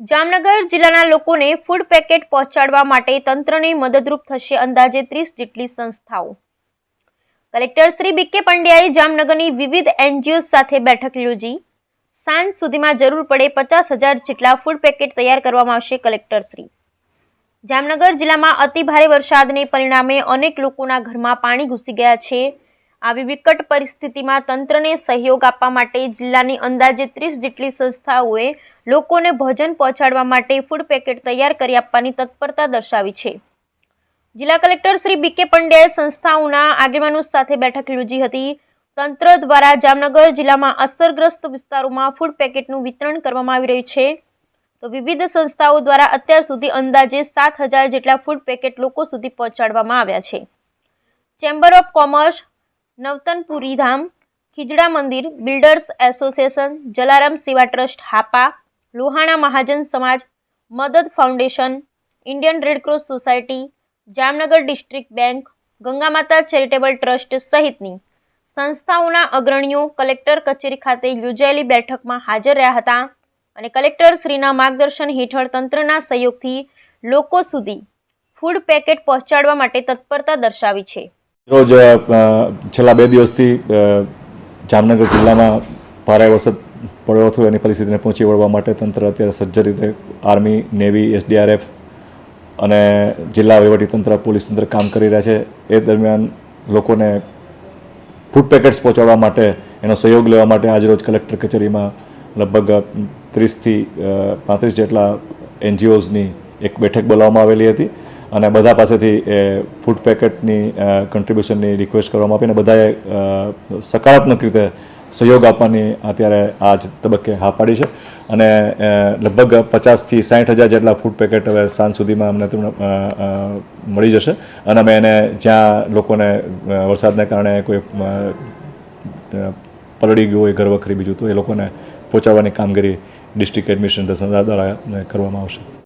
જામનગર જિલ્લાના લોકોને food packet પહોંચાડવા માટે તંત્રને મદદરૂપ થશે અંદાજે ત્રીસ જેટલી સંસ્થાઓ. કલેક્ટર શ્રી બીકે પંડ્યાએ જામનગરની વિવિધ એનજીઓ સાથે બેઠક યોજી. સાંજ સુધીમાં જરૂર પડે પચાસ હજાર જેટલા ફૂડ પેકેટ તૈયાર કરવામાં આવશે કલેક્ટર શ્રી. જામનગર જિલ્લામાં અતિ ભારે વરસાદને પરિણામે અનેક લોકોના ઘરમાં પાણી ઘૂસી ગયા છે. આવી વિકટ પરિસ્થિતિમાં તંત્રને સહયોગ આપવા માટે જિલ્લાની અંદાજે ત્રીસ જેટલી સંસ્થાઓએ લોકોને ભોજન પહોંચાડવા માટે ફૂડ પેકેટ તૈયાર કરી આપવાની તત્પરતા દર્શાવી છે. જિલ્લા કલેક્ટર શ્રી બીકે પંડ્યાએ સંસ્થાઓના આગેવાનો સાથે બેઠક યોજી હતી. તંત્ર દ્વારા જામનગર જિલ્લામાં અસરગ્રસ્ત વિસ્તારોમાં ફૂડ પેકેટનું વિતરણ કરવામાં આવી રહ્યું છે. તો વિવિધ સંસ્થાઓ દ્વારા અત્યાર સુધી અંદાજે સાત જેટલા ફૂડ પેકેટ લોકો સુધી પહોંચાડવામાં આવ્યા છે. Chamber of commerce Navtanpuri Dham, Khijda Mandir, builders association, Jalaram સેવા trust, Hapa, Lohana Mahajan Samaj, Madad foundation, Indian red cross society, Jamnagar district bank, Gangamata charitable trust સહિતની સંસ્થાઓના અગ્રણીઓ કલેક્ટર કચેરી ખાતે યોજાયેલી બેઠકમાં હાજર રહ્યા હતા અને કલેક્ટર શ્રીના માર્ગદર્શન હેઠળ તંત્રના સહયોગથી લોકો સુધી ફૂડ પેકેટ પહોંચાડવા માટે તત્પરતા દર્શાવી છે. રોજ છેલ્લા બે દિવસથી જામનગર જિલ્લામાં ભારે વરસાદ પડ્યો હતો. એની પરિસ્થિતિને પહોંચી વળવા માટે તંત્ર અત્યારે સજ્જ રીતે આર્મી, નેવી, એસડીઆરએફ અને જિલ્લા વહીવટીતંત્ર પોલીસ તંત્ર કામ કરી રહ્યા છે. એ દરમિયાન લોકોને ફૂડ પેકેટ્સ પહોંચાડવા માટે, એનો સહયોગ લેવા માટે આજરોજ કલેક્ટર કચેરીમાં લગભગ ત્રીસથી પાંત્રીસ જેટલા એનજીઓઝની એક બેઠક બોલાવવામાં આવેલી હતી. અને બધા પાસેથી એ ફૂડ પેકેટની કન્ટ્રીબ્યુશનની રિક્વેસ્ટ કરવામાં આવી અને બધાએ સકારાત્મક રીતે સહયોગ આપવાની અત્યારે આ જ તબક્કે હા પાડી છે. અને લગભગ પચાસથી સાઠ હજાર જેટલા ફૂડ પેકેટ હવે સાંજ સુધીમાં અમને તેમને, મળી જશે. અને અમે એને જ્યાં લોકોને વરસાદને કારણે કોઈ પલળી ગયું હોય ઘર વખરી બીજું તો એ લોકોને પહોંચાડવાની કામગીરી ડિસ્ટ્રિક્ટ એડમિનિસ્ટ્રેશન દ્વારા કરવામાં આવશે.